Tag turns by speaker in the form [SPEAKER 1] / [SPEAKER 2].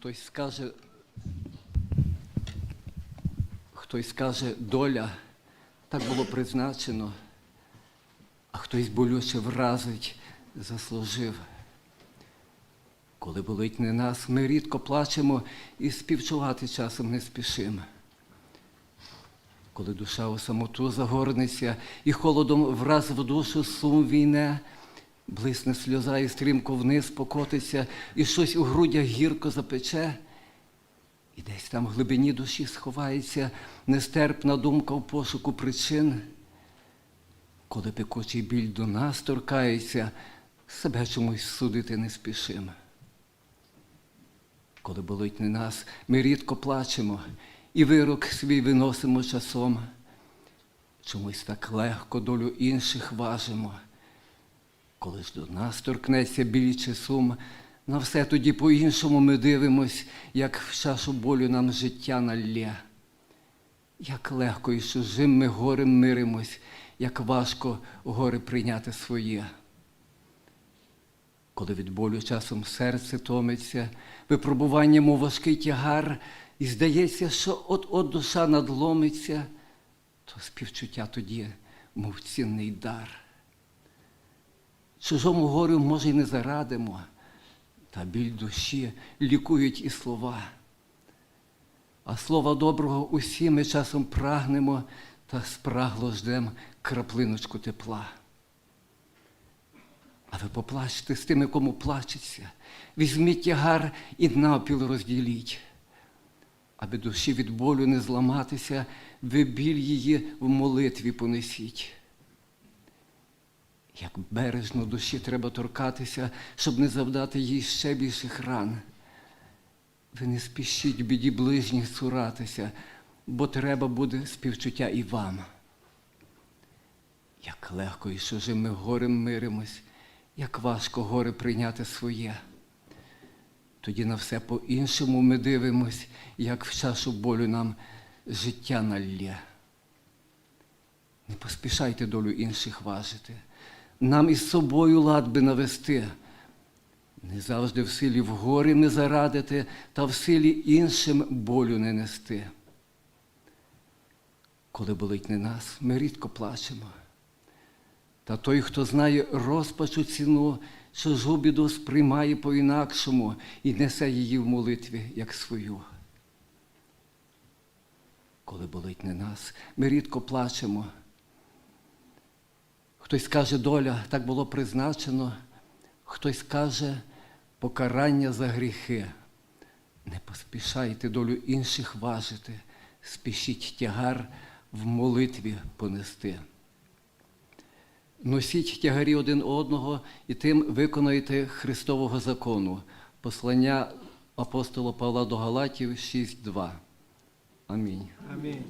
[SPEAKER 1] Хтось скаже, хтось скаже, доля, так було призначено, а хтось болюче вразить, заслужив. Коли болить не нас, ми рідко плачемо і співчувати часом не спішимо. Коли душа у самоту загорнеться і холодом враз в душу сум війне, блисне сльоза і стрімко вниз покотиться, і щось у грудях гірко запече, і десь там в глибині душі сховається нестерпна думка в пошуку причин. Коли пекучий біль до нас торкається, себе чомусь судити не спішимо. Коли болить не нас, ми рідко плачемо, і вирок свій виносимо часом. Чомусь так легко долю інших важимо. Коли ж до нас торкнеться біль чи сум, на все тоді по-іншому ми дивимось, як в чашу болю нам життя налє. Як легко і чужим ми горем миримось, як важко горе прийняти своє. Коли від болю часом серце томиться, випробуванням у важкий тягар, і здається, що от-от душа надломиться, то співчуття тоді, мов цінний дар. Чужому горю, може, й не зарадимо, та біль душі лікують і слова. А слова доброго усі ми часом прагнемо та спрагло ждем краплиночку тепла. А ви поплачте з тими, кому плачеться, візьміть тягар і напіл розділіть. Аби душі від болю не зламатися, ви біль її в молитві понесіть. Як бережно душі треба торкатися, щоб не завдати їй ще більших ран. Ви не спішіть біді ближніх цуратися, бо треба буде співчуття і вам. Як легко і чужим ми горем миримось, як важко горе прийняти своє. Тоді на все по-іншому ми дивимось, як в чашу болю нам життя налє. Не поспішайте долю інших важити, нам із собою лад би навести. Не завжди в силі в горі ми зарадити, та в силі іншим болю не нести. Коли болить не нас, ми рідко плачемо. Та той, хто знає розпачу ціну, чужу біду сприймає по-інакшому і несе її в молитві, як свою. Коли болить не нас, ми рідко плачемо. Хтось каже, доля так було призначено, хтось каже покарання за гріхи. Не поспішайте долю інших важити, спішіть тягар в молитві понести. Носіть тягарі один одного і тим виконуєте Христового закону. Послання апостола Павла до Галатів 6.2. Амінь.
[SPEAKER 2] Амінь.